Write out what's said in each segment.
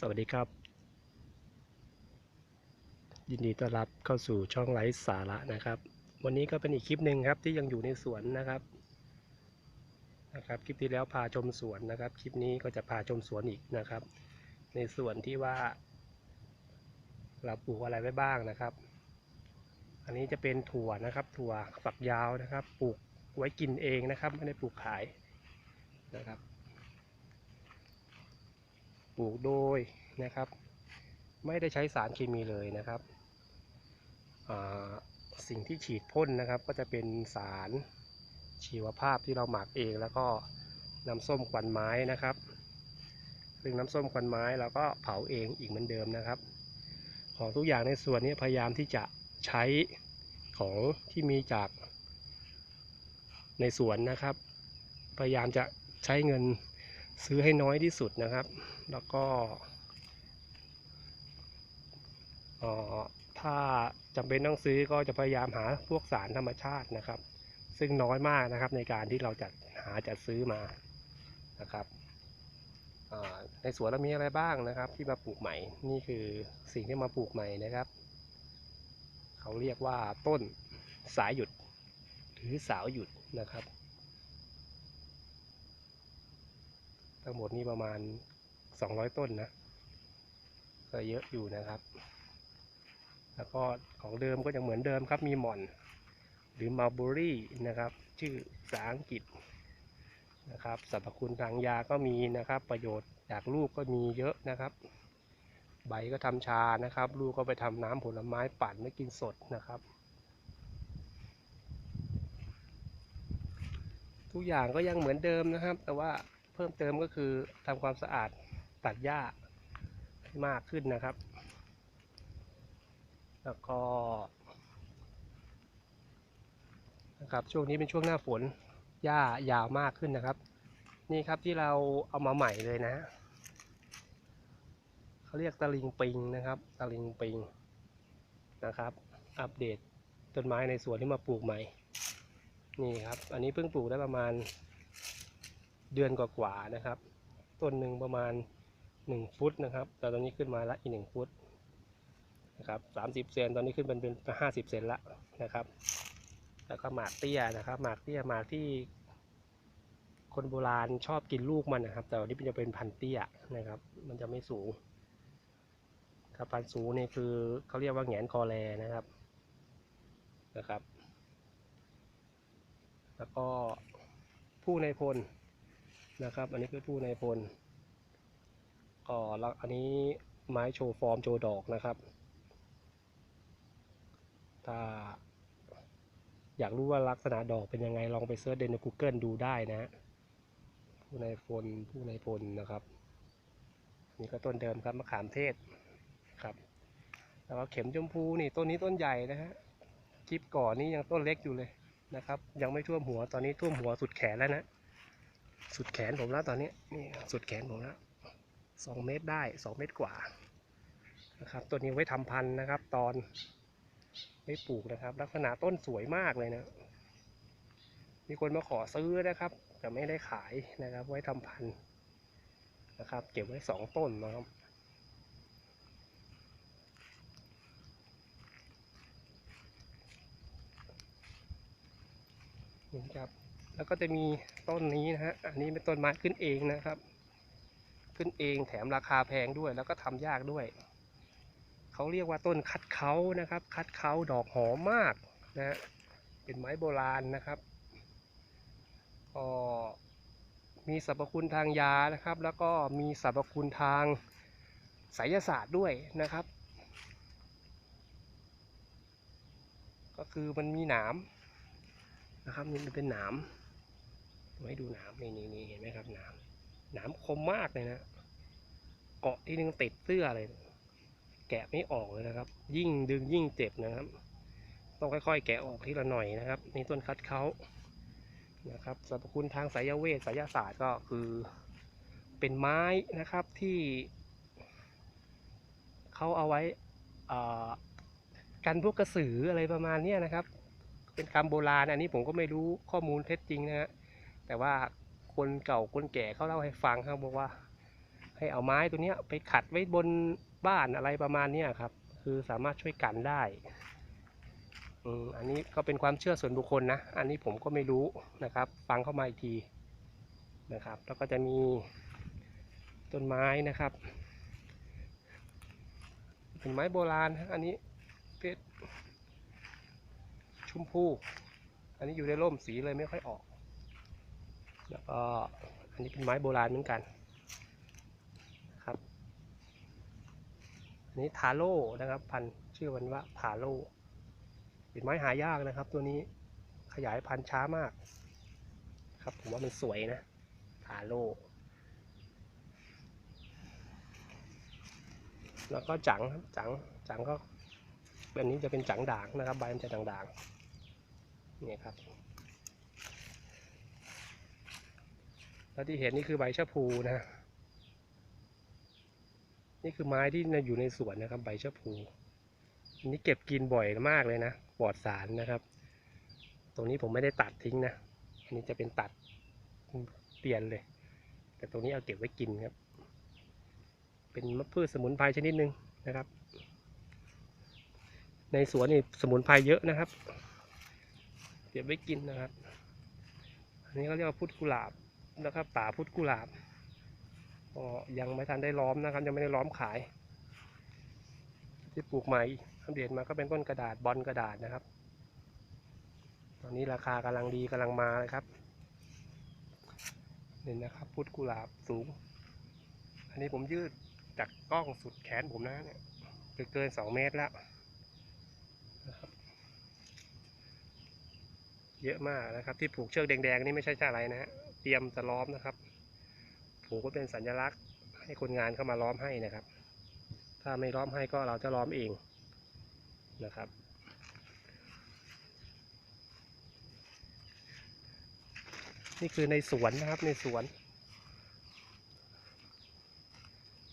สวัสดีครับ ยินดีต้อนรับเข้าสู่ช่องไลฟ์สาระนะครับ วันนี้ก็เป็นอีกคลิปหนึ่งครับที่ยังอยู่ในสวนนะครับนะครับคลิปที่แล้วพาชมสวนนะครับ คลิปนี้ก็จะพาชมสวนอีกนะครับ ในส่วนที่ว่า เราปลูกอะไรไว้บ้างนะครับ อันนี้จะเป็นถั่วนะครับ ถั่วฝักยาวนะครับ ปลูกไว้กินเองนะครับ ไม่ได้ปลูกขายนะครับ ปลูกโดยนะครับ ไม่ได้ใช้สารเคมีเลยนะครับ สิ่งที่ฉีดพ่นนะครับ ก็จะเป็นสารชีวภาพที่เราหมักเองแล้วก็น้ำส้มควันไม้นะครับ ซึ่งน้ำส้มควันไม้เราก็เผาเองอีกเหมือนเดิมนะครับ ของทุกอย่างในส่วนนี้พยายามที่จะใช้ของที่มีจากในสวนนะครับ พยายามจะใช้เงินซื้อให้น้อยที่สุดนะครับ แล้วก็ถ้าจำเป็นต้องซื้อก็จะพยายามหาพวกสารธรรมชาตินะครับ ซึ่งน้อยมากนะครับในการที่เราจัดหาจัดซื้อมานะครับในสวนเรามีอะไรบ้างนะครับ ที่มาปลูกใหม่ นี่คือสิ่งที่มาปลูกใหม่นะครับ เขาเรียกว่าต้นสายหยุด หรือสาวหยุดนะครับ ทั้งหมดนี่ประมาณ 200ต้นนะก็เยอะอยู่นะครับ แล้วก็ของเดิมก็ยังเหมือนเดิมครับมีหม่อน หรือมัลบอรี่นะครับ ชื่อภาษาอังกฤษนะครับสรรพคุณทางยาก็มีนะครับ ประโยชน์จากลูกก็มีเยอะนะครับ ใบก็ทำชานะครับ ลูกก็ไปทำน้ำผลไม้ปั่นไม่กินสดนะครับ ทุกอย่างก็ยังเหมือนเดิมนะครับ แต่ว่าเพิ่มเติมก็คือทำความสะอาด ตัดหญ้าให้มากขึ้นนะครับ แล้วก็นะครับช่วงนี้เป็นช่วงหน้าฝนหญ้ายาวมากขึ้นนะครับ นี่ครับที่เราเอามาใหม่เลยนะเขาเรียกตะลิงปิงนะครับตะลิงปิงนะครับ อัปเดตต้นไม้ในสวนที่มาปลูกใหม่ นี่ครับ อันนี้เพิ่งปลูกได้ประมาณเดือนกว่าๆนะครับ ต้นหนึ่งประมาณ หนึ่งฟุตนะครับแต่ตอนนี้ขึ้นมาละอีกหนึ่งฟุตนะครับสามสิบเซนตอนนี้ขึ้นเป็นเป็นห้าสิบเซนละนะครับ แล้วก็หมากเตี้ยนะครับหมากเตี้ยหมากที่คนโบราณชอบกินลูกมันนะครับ แต่วันนี้มันจะเป็นพันเตี้ยนะครับ มันจะไม่สูงถ้าพันสูงนี่คือเขาเรียกว่าแหงนคอแลนะครับนะครับ แล้วก็ผู้ในพลนะครับ อันนี้คือผู้ในพล ก็ล้วอันนี้ไม้โชว์ฟอร์มโชว์ดอกนะครับ ถ้าอยากรู้ว่าลักษณะดอกเป็นยังไงลองไปเซิร์ชใน Google ดูได้นะ ผู้ในพลผู้ในพลนะครับนนี่ก็ต้นเดิมครับมะขามเทศครับ แล้วก็เข็มชมพูนี่ต้นนี้ต้นใหญ่นะฮะคลิปก่อนนี้ยังต้นเล็กอยู่เลยนะครับ ยังไม่ท่วมหัวตอนนี้ท่วมหัวสุดแขนแล้วนะ สุดแขนผมแล้วตอนนี้นี่สุดแขนผมแล้ว สองเมตรได้สองเมตรกว่านะครับตัวนี้ไว้ทำพันธุ์นะครับ ตอนไว้ปลูกนะครับ ลักษณะต้นสวยมากเลยนะ มีคนมาขอซื้อนะครับ แต่ไม่ได้ขายนะครับ ไว้ทำพันธุ์นะครับ เก็บไว้สองต้นนะครับนี่ครับแล้วก็จะมีต้นนี้นะฮะ อันนี้เป็นต้นไม้ขึ้นเองนะครับ ขึ้นเองแถมราคาแพงด้วย แล้วก็ทำยากด้วย เขาเรียกว่าต้นคัดเขานะครับ คัดเขาดอกหอมมากนะฮะเป็นไม้โบราณนะครับก็มีสรรพคุณทางยานะครับ แล้วก็มีสรรพคุณทางไสยศาสตร์ด้วยนะครับ ก็คือมันมีหนามนะครับนี่มันเป็นหนามไว้ดูหนามนี่นี่เห็นไหมครับหนาม หนามคมมากเลยนะ เกาะที่นึงติดเสื้อเลย แกะไม่ออกเลยนะครับ ยิ่งดึงยิ่งเจ็บนะครับ ต้องค่อยๆ แกะออกทีละหน่อยนะครับนี่ต้นคัดเขานะครับสรรพคุณทางสายเวทสายศาสตร์ก็คือเป็นไม้นะครับที่เขาเอาไว้กันพวกกระสืออะไรประมาณนี้นะครับ เป็นคำโบราณอันนี้ผมก็ไม่รู้ข้อมูลเท็จจริงนะฮะแต่ว่า คนเก่าคนแก่เขาเล่าให้ฟังครับบอกว่า ให้เอาไม้ตัวเนี้ยไปขัดไว้บนบ้านอะไรประมาณเนี้ยครับ คือสามารถช่วยกันได้อืมอันนี้ก็เป็นความเชื่อส่วนบุคคลนะ อันนี้ผมก็ไม่รู้นะครับ ฟังเข้ามาอีกทีนะครับ แล้วก็จะมีต้นไม้นะครับ เป็นไม้โบราณ อันนี้เพชรชมพู อันนี้อยู่ในร่มสีเลยไม่ค่อยออก แล้วก็อันนี้เป็นไม้โบราณเหมือนกันครับอันนี้ทาโร่นะครับ พันธุ์ชื่อมันว่าทาโร่เป็นไม้หายากนะครับ ตัวนี้ขยายพันธุ์ช้ามาก ครับผมว่ามันสวยนะทาโร่แล้วก็จังครับจังจังก็อันนี้จะเป็นจังด่างนะครับ ใบมันจะด่างๆเนี่ยครับ แล้วที่เห็นนี่คือใบชะพูนะ นี่คือไม้ที่อยู่ในสวนนะครับ ใบชะพูอันนี้เก็บกินบ่อยมากเลยนะปลอดสารนะครับ ตรงนี้ผมไม่ได้ตัดทิ้งนะ อันนี้จะเป็นตัดเปลี่ยนเลย แต่ตรงนี้เอาเก็บไว้กินครับ เป็นมะพืชสมุนไพรชนิดหนึ่งนะครับ ในสวนนี่สมุนไพรเยอะนะครับ เก็บไว้กินนะครับ อันนี้เขาเรียกว่าพุทธกุหลาบ นะครับป่าพุทธกุหลาบก็ยังไม่ทันได้ล้อมนะครับ ยังไม่ได้ล้อมขาย ที่ปลูกใหม่อัปเดตมาก็เป็นต้นกระดาษบอลกระดาษนะครับ ตอนนี้ราคากำลังดีกำลังมาเลยครับนี่นะครับพุทธกุหลาบสูง อันนี้ผมยืดจากกล้องสุดแขนผมนะเนี่ยเกินสองเมตรแล้วนะครับเยอะมากนะครับ ที่ผูกเชือกแดงๆนี่ไม่ใช่อะไรนะฮะ ตรียมจะล้อมนะครับผูกก็เป็นสัญลักษณ์ให้คนงานเข้ามาล้อมให้นะครับ ถ้าไม่ล้อมให้ก็เราจะล้อมเองนะครับ นี่คือในสวนนะครับในสวน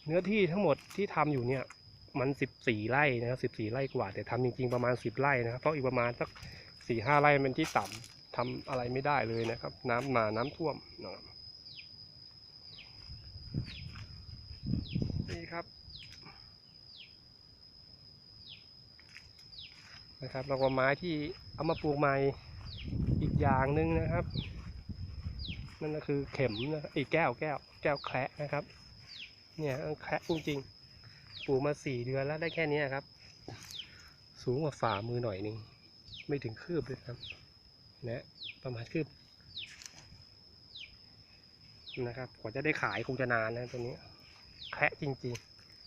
เนื้อที่ทั้งหมดที่ทำอยู่เนี่ยมันสิบสี่ไร่นะครับสิบสี่ไร่กว่า แต่ทำจริง ๆประมาณสิบไร่นะครับเพราะอีกประมาณสักสี่ห้าไร่มันเป็นที่ต่ำ ทำอะไรไม่ได้เลยนะครับ น้ำมาน้ำท่วมนะครับนี่ครับนะครับแล้วก็ไม้ที่เอามาปลูกใหม่อีกอย่างหนึ่งนะครับ นั่นก็คือเข็มนะครับอีกแก้วแก้วแก้วแคระนะครับ เนี่ยแคระจริงๆปลูกมาสี่เดือนแล้วได้แค่นี้ครับ สูงกว่าฝ่ามือหน่อยนึงไม่ถึงคืบเลยครับ นะประมาณคืบนะครับกว่าจะได้ขายคงจะนานนะตัวนี้แคะจริง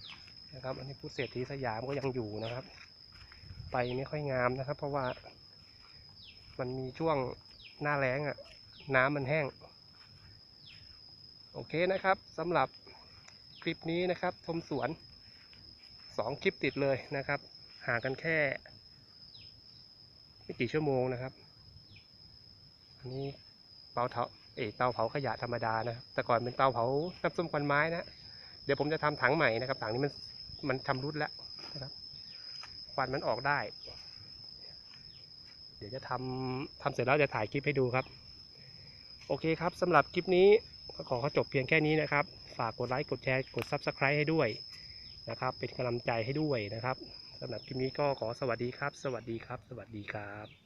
ๆนะครับ อันนี้ผู้เศรษฐีสยามก็ยังอยู่นะครับ ไปไม่ค่อยงามนะครับ เพราะว่า มันมีช่วงหน้าแล้งอะ่ะ น้ำมันแห้ง โอเคนะครับสำหรับคลิปนี้นะครับชมสวนสองคลิปติดเลยนะครับห่างกันแค่ ไม่กี่ชั่วโมงนะครับ นี้เตาเผาเอเตาเผาขยะธรรมดานะแต่ก่อนเป็นเตาเผาน้ำส้มควันไม้นะเดี๋ยวผมจะทำถังใหม่นะครับถังนี้มันมันทำรุดแล้วนะครับควันมันออกได้ เดี๋ยวจะทำทำเสร็จแล้วจะถ่ายคลิปให้ดูครับ โอเคครับสำหรับคลิปนี้ขอจบเพียงแค่นี้นะครับ ฝากกดไลค์กดแชร์กด Subscribe ให้ด้วยนะครับ เป็นกำลังใจให้ด้วยนะครับสำหรับคลิปนี้ก็ขอสวัสดีครับ สวัสดีครับ สวัสดีครับ